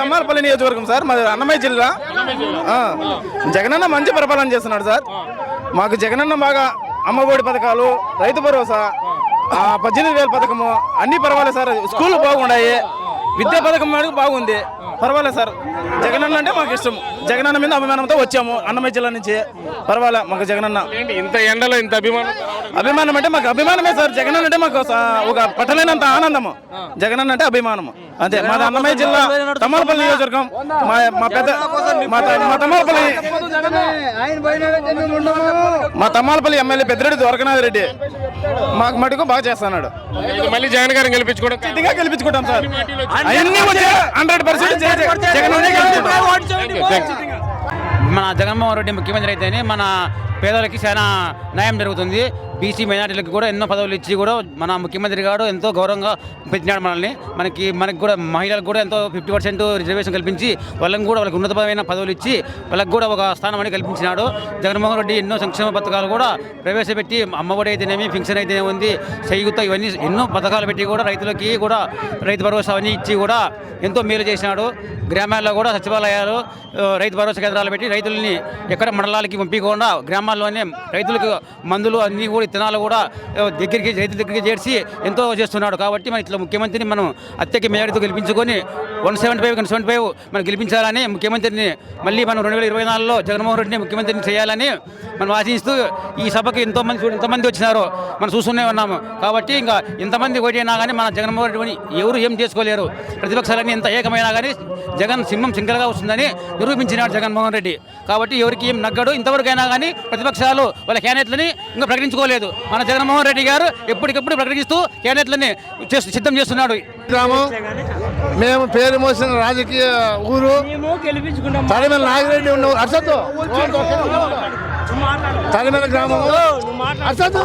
తమ్మారపల్లి నియోజకవర్గం సార్. మాది అన్నమయ్య జిల్లా. జగనన్న మంచి పరిపాలన చేస్తున్నాడు సార్. మాకు జగనన్న బాగా అమ్మఒడి పథకాలు రైతు భరోసా పద్దెనిమిది వేల పథకము అన్ని పర్వాలేదు సార్. స్కూల్ బాగున్నాయి. విద్యా పథకం మటుకు బాగుంది. పర్వాలేదు సార్. జగనన్న అంటే మాకు ఇష్టం. జగనన్న మీద అభిమానంతో వచ్చాము. అన్నమయ్య జిల్లా నుంచి. పర్వాలే మాకు జగనన్న. ఏంటి ఇంత ఎండలో ఇంత అభిమానం? అభిమానం అంటే మాకు అభిమానమే సార్. జగనన్న అంటే మాకు ఒక పట్టలేనంత ఆనందము. జగనన్న అంటే అభిమానము. అంతే మాది అన్నమయ్య జిల్లా తమ్మలపల్లి నియోజకవర్గం. మా మా పెద్ద మా త- మా తమ్మలపల్లి మా తమ్మలపల్లి ఎమ్మెల్యే పెద్దిరెడ్డి ద్వారకనాథ్ రెడ్డి మాకు మటుకు బాగా చేస్తున్నాడు. ఇది మళ్ళీ జగన్ గారిని గెలిపించుకోవడం ఖచ్చితంగా గెలిపించుకుంటాం సార్. అన్ని హండ్రెడ్ పర్సెంట్ జగన్ మన జగన్మోహన్ రెడ్డి ముఖ్యమంత్రి అయితేనే మన పేదలకి చాలా న్యాయం జరుగుతుంది. బీసీ మైనార్టీలకు కూడా ఎన్నో పదవులు ఇచ్చి కూడా మన ముఖ్యమంత్రి గారు ఎంతో గౌరవంగా పెంచినాడు మనల్ని. మనకి మనకి కూడా మహిళలకు కూడా ఎంతో ఫిఫ్టీ పర్సెంట్ రిజర్వేషన్ కల్పించి వాళ్ళకి కూడా వాళ్ళకి ఉన్నతమైన పదవులు ఇచ్చి వాళ్ళకి కూడా ఒక స్థానం అని కల్పించినాడు. జగన్మోహన్ రెడ్డి ఎన్నో సంక్షేమ పథకాలు కూడా ప్రవేశపెట్టి అమ్మఒడి అయితేనేమి ఫింక్షన్ అయితేనే ఉంది చేయుత ఇవన్నీ ఎన్నో పథకాలు పెట్టి కూడా రైతులకి కూడా రైతు భరోసా అవన్నీ ఇచ్చి కూడా ఎంతో మేలు చేసినాడు. గ్రామాల్లో కూడా సచివాలయాలు రైతు భరోసా కేంద్రాలు పెట్టి రైతుల్ని ఎక్కడ మండలాలకి పంపించకుండా గ్రామాల్లోనే రైతులకు మందులు అన్ని కూడా విత్తనాలు కూడా దగ్గరికి రైతుల దగ్గరికి చేర్చి ఎంతో చేస్తున్నాడు. కాబట్టి మన ఇట్లా ముఖ్యమంత్రిని మనం అత్యధిక మేడతో గెలిపించుకొని one seventy five one seventy five మనం గెలిపించాలని ముఖ్యమంత్రిని మళ్ళీ మనం రెండు వేల ఇరవై నాలుగులో జగన్మోహన్ రెడ్డిని ముఖ్యమంత్రిని చేయాలని మనం ఆశిస్తూ ఈ సభకి ఎంతోమంది ఎంతమంది వచ్చినారో మనం చూస్తూనే ఉన్నాము. కాబట్టి ఇంకా ఎంతమంది ఓటైనా కానీ మన జగన్మోహన్ రెడ్డిని ఎవరు ఏం చేసుకోలేరు. ప్రతిపక్షాలన్నీ ఎంత ఏకమైనా కానీ జగన్ సింహం సింగల్గా వస్తుందని నిరూపించినాడు జగన్మోహన్ రెడ్డి. కాబట్టి ఎవరికి ఏం నగ్గడు ఇంతవరకైనా కానీ ప్రతిపక్షాలు వాళ్ళ క్యాండిడేట్లని ఇంకా ప్రకటించుకోలేదు మన జగన్మోహన్ రెడ్డి గారు ఎప్పటికప్పుడు ప్రకటిస్తూ క్యాండిడేట్లని చేస్తూ- సిద్ధం చేస్తున్నాడు గ్రామం మేము పేరు మోసిన రాజకీయ ఊరు తడిమల నాగిరెడ్డి ఉన్న అర్సద్దు తడిమల గ్రామం అర్సద్దు